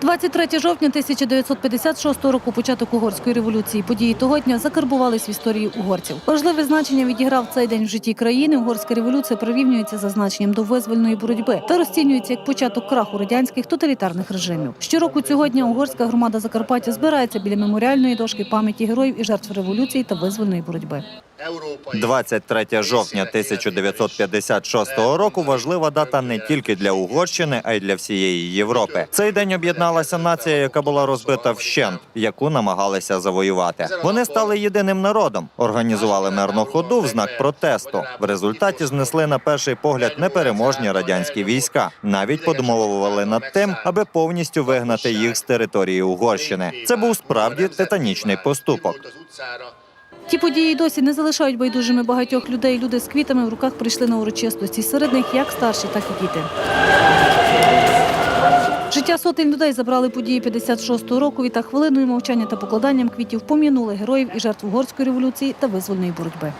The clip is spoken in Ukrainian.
23 жовтня 1956 року, початок угорської революції. Події того дня закарбувались в історії угорців. Важливе значення відіграв цей день в житті країни. Угорська революція прирівнюється за значенням до визвольної боротьби та розцінюється як початок краху радянських тоталітарних режимів. Щороку цього дня угорська громада Закарпаття збирається біля меморіальної дошки пам'яті героїв і жертв революції та визвольної боротьби. 23 жовтня 1956 року важлива дата не тільки для Угорщини, а й для всієї Європи. Цей день об'єдналася нація, яка була розбита вщент, яку намагалися завоювати. Вони стали єдиним народом, організували мирну ходу в знак протесту. В результаті знесли на перший погляд непереможні радянські війська. Навіть подумовували над тим, аби повністю вигнати їх з території Угорщини. Це був справді титанічний поступок. Ті події досі не залишають байдужими багатьох людей. Люди з квітами в руках прийшли на урочистості. Серед них як старші, так і діти. Життя сотень людей забрали події 56-го року. Відтак хвилиною мовчання та покладанням квітів пом'янули героїв і жертв угорської революції та визвольної боротьби.